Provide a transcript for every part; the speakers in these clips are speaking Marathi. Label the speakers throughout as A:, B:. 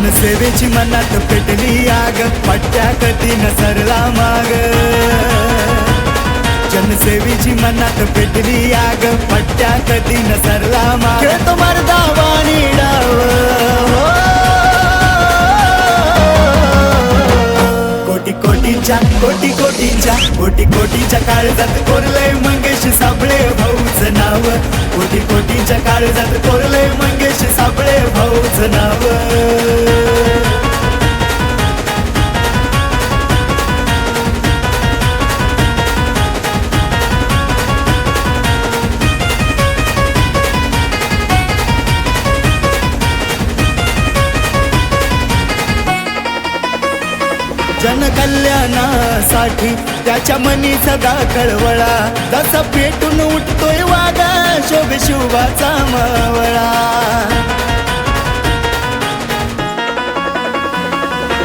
A: जनसेवेची मनात पेटली आग पट्ट्या कधी न सरला माग. जनसेवेची मनात पेटली आग पट्ट्या कधी न सरला माग. खेळतो मर्दावानी डाव. कोटी कोटीच्या कोटी कोटीच्या कोटी कोटीच्या काळजात कोरलंय मंगेश साबळे भाऊच नाव. कोटी कोटीच्या काळजात कोरलंय मंगेश साबळे भाऊच नाव. जनकल्याणासाठी त्याच्या मनी सदा कळवळा जसा पेटून उठतोय वागा शोभ शिवाचा मावळा.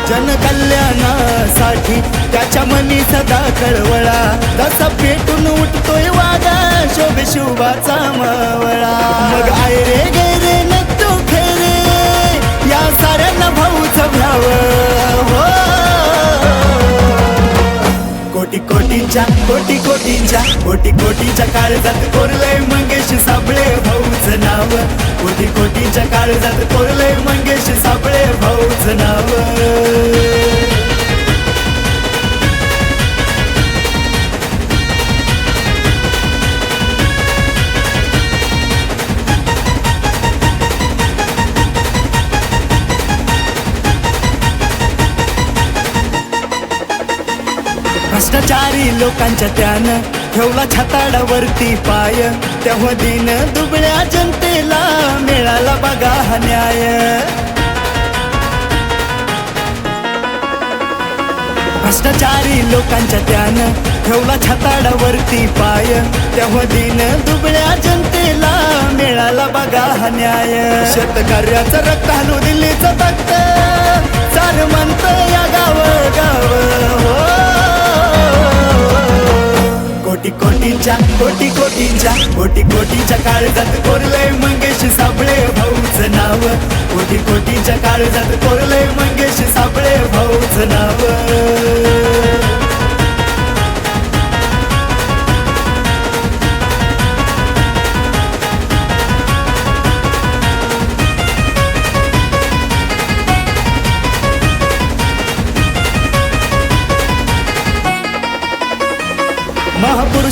A: जनकल्याणासाठी त्याच्या मनी सदा कळवळा जसा पेटून उठतोय वागा शोभ शिवाचा मावळा. मग आयरे गे कोटीच्या कोटी कोटीच्या कोटी कोटीच्या काळजात कोरलय मंगेश सापळे भाऊच नाव. कोटी कोटीच्या काळजात कोरलय मंगेश सापळे भाऊच नाव. भ्रष्टाचारी लोकांच्या त्यानं ठेवला छाताडावरती पाय. तेव्हा दिन दुबळ्या जनतेला मिळाला बघा हा न्याय. भ्रष्टाचारी लोकांच्या त्यानं ठेवला छाताडावरती पाय. तेव्हा दिन दुबळ्या जनतेला मिळाला बघा हा न्याय. शेतकऱ्याचं रक्त हलू दिल्लीचं कोटीच्या कोटी कोटीच्या कोटी कोटीच्या काळजात कोरलय मंगेश सापळे भाऊच नाव. कोटी कोटीच्या काळजात कोरलय मंगेश सापळे भाऊच नाव.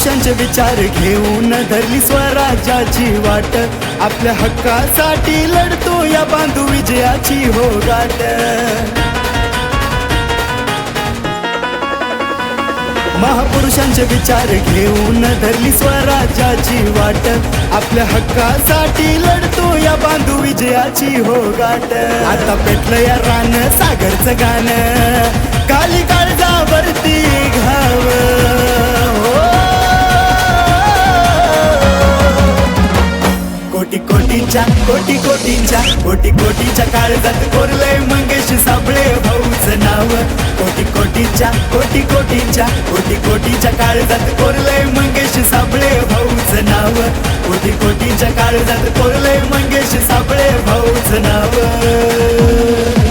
A: पुरुषांचे विचार घेऊन धरली स्वराज्याची वाट. आपल्या हक्कासाठी लढतो या बांधू विजयाची हो गाठ महापुरुषांचे विचार घेऊन धरली स्वराज्याची वाट. आपल्या हक्कासाठी लढतो या बांधू विजयाची हो गाठ आता पेटलं या रान सागरचं गाणं. कोटी कोटीच्या कोटी कोटीच्या कोटी कोटीच्या काळजात कोरलंय मंगेश साबळे भाऊच नाव. कोटी कोटीच्या कोटी कोटीच्या कोटी कोटीच्या काळजात कोरलंय मंगेश साबळे भाऊच नाव. कोटी कोटीच्या काळजात कोरलंय मंगेश साबळे भाऊच नाव.